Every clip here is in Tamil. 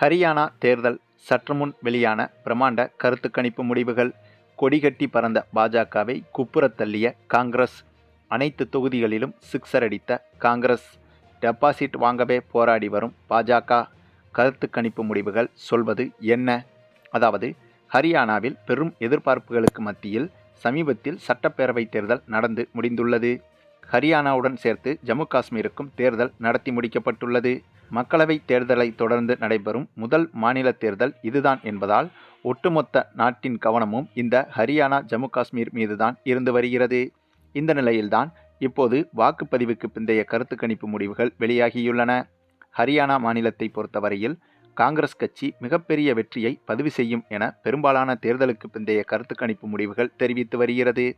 ஹரியானா தேர்தல் சற்றுமுன் வெளியான பிரமாண்ட கருத்து கணிப்பு முடிவுகள் கொடிகட்டி பறந்த பாஜகவை குப்புறத் தள்ளிய காங்கிரஸ். அனைத்து தொகுதிகளிலும் சிக்ஸர் அடித்த காங்கிரஸ். டெபாசிட் வாங்கவே போராடி வரும் பாஜக. கருத்து கணிப்பு முடிவுகள் சொல்வது என்ன? அதாவது ஹரியானாவில் பெரும் எதிர்பார்ப்புகளுக்கு மத்தியில் சமீபத்தில் சட்டப்பேரவை தேர்தல் நடந்து முடிந்துள்ளது. ஹரியானாவுடன் சேர்த்து ஜம்மு காஷ்மீருக்கும் தேர்தல் நடத்தி முடிக்கப்பட்டுள்ளது. மக்களவை தேர்தலை தொடர்ந்து நடைபெறும் முதல் மாநில தேர்தல் இதுதான் என்பதால் ஒட்டுமொத்த நாட்டின் கவனமும் இந்த ஹரியானா ஜம்மு காஷ்மீர் மீதுதான் இருந்து வருகிறது. இந்த நிலையில்தான் இப்போது வாக்குப்பதிவுக்கு பிந்தைய கருத்து கணிப்பு முடிவுகள் வெளியாகியுள்ளன. ஹரியானா மாநிலத்தை பொறுத்தவரையில் காங்கிரஸ் கட்சி மிகப்பெரிய வெற்றியை பதிவு செய்யும் என பெரும்பாலான தேர்தலுக்கு பிந்தைய கருத்து கணிப்பு முடிவுகள் தெரிவித்து வருகிறது.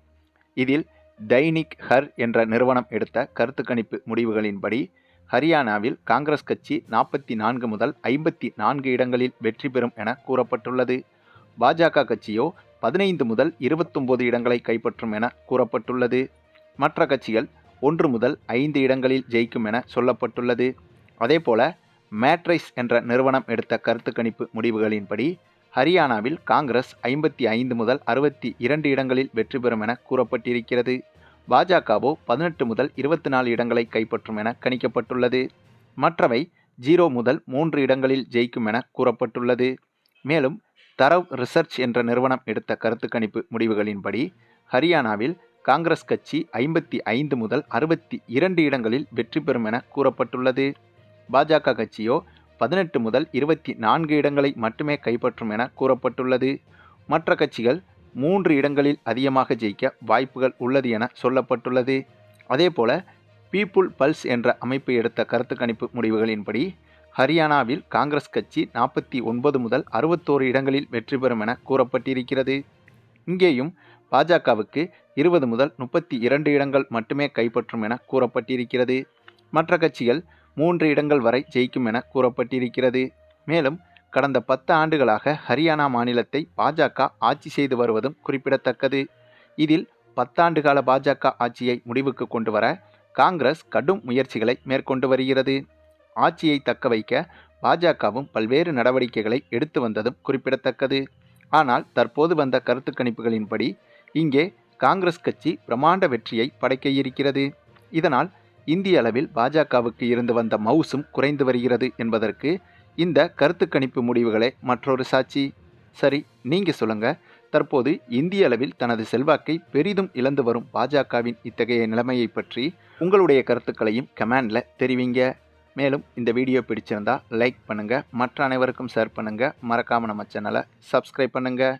இதில் தைனிக் ஹர் என்ற நிறுவனம் எடுத்த கருத்து கணிப்பு முடிவுகளின்படி ஹரியானாவில் காங்கிரஸ் கட்சி நாற்பத்தி நான்கு முதல் ஐம்பத்தி நான்கு இடங்களில் வெற்றி பெறும் என கூறப்பட்டுள்ளது. பாஜக கட்சியோ பதினைந்து முதல் இருபத்தொம்போது இடங்களை கைப்பற்றும் என கூறப்பட்டுள்ளது. மற்ற கட்சிகள் ஒன்று முதல் ஐந்து இடங்களில் ஜெயிக்கும் என சொல்லப்பட்டுள்ளது. அதேபோல மேட்ரைஸ் என்ற நிறுவனம் எடுத்த கருத்து கணிப்பு முடிவுகளின்படி ஹரியானாவில் காங்கிரஸ் ஐம்பத்தி ஐந்து முதல் அறுபத்தி இரண்டு இடங்களில் வெற்றி பெறும் என கூறப்பட்டிருக்கிறது. பாஜகவோ பதினெட்டு முதல் இருபத்தி நாலு இடங்களை கைப்பற்றும் என கணிக்கப்பட்டுள்ளது. மற்றவை ஜீரோ முதல் மூன்று இடங்களில் ஜெயிக்கும் என கூறப்பட்டுள்ளது. மேலும் தரவ் ரிசர்ச் என்ற நிறுவனம் எடுத்த கருத்து கணிப்பு முடிவுகளின்படி ஹரியானாவில் காங்கிரஸ் கட்சி ஐம்பத்தி ஐந்து முதல் அறுபத்தி இரண்டு இடங்களில் வெற்றி பெறும் என கூறப்பட்டுள்ளது. பாஜக கட்சியோ பதினெட்டு முதல் இருபத்தி நான்கு இடங்களை மட்டுமே கைப்பற்றும் என கூறப்பட்டுள்ளது. மற்ற கட்சிகள் மூன்று இடங்களில் அதிகமாக ஜெயிக்க வாய்ப்புகள் உள்ளது என சொல்லப்பட்டுள்ளது. அதேபோல பீப்புள் பல்ஸ் என்ற அமைப்பு எடுத்த கருத்து கணிப்பு முடிவுகளின்படி ஹரியானாவில் காங்கிரஸ் கட்சி நாற்பத்தி ஒன்பது முதல் அறுபத்தோரு இடங்களில் வெற்றி பெறும் என கூறப்பட்டிருக்கிறது. இங்கேயும் பாஜகவுக்கு இருபது முதல் முப்பத்தி இரண்டு இடங்கள் மட்டுமே கைப்பற்றும் என கூறப்பட்டிருக்கிறது. மற்ற கட்சிகள் மூன்று இடங்கள் வரை ஜெயிக்கும் என கூறப்பட்டிருக்கிறது. மேலும் கடந்த பத்து ஆண்டுகளாக ஹரியானா மாநிலத்தை பாஜக ஆட்சி செய்து வருவதும் குறிப்பிடத்தக்கது. இதில் பத்தாண்டு கால பாஜக ஆட்சியை முடிவுக்கு கொண்டு வர காங்கிரஸ் கடும் முயற்சிகளை மேற்கொண்டு வருகிறது. ஆட்சியை தக்க வைக்க பாஜகவும் பல்வேறு நடவடிக்கைகளை எடுத்து வந்ததும் குறிப்பிடத்தக்கது. ஆனால் தற்போது வந்த கருத்து கணிப்புகளின்படி இங்கே காங்கிரஸ் கட்சி பிரமாண்ட வெற்றியை படைக்க இருக்கிறது. இதனால் இந்திய அளவில் பாஜகவுக்கு இருந்து வந்த மவுசும் குறைந்து வருகிறது என்பதற்கு இந்த கருத்து கணிப்பு முடிவுகளே மற்றொரு சாட்சி. சரி நீங்க சொல்லுங்க. தற்போது இந்திய அளவில் தனது செல்வாக்கை பெரிதும் இழந்து வரும் பாஜகவின் இத்தகைய நிலைமையை பற்றி உங்களுடைய கருத்துக்களையும் கமெண்டில் தெரிவிங்க. மேலும் இந்த வீடியோ பிடிச்சிருந்தா லைக் பண்ணுங்கள் மற்ற அனைவருக்கும் ஷேர் பண்ணுங்கள் மறக்காமல் நம்ம சேனலை சப்ஸ்கிரைப் பண்ணுங்கள்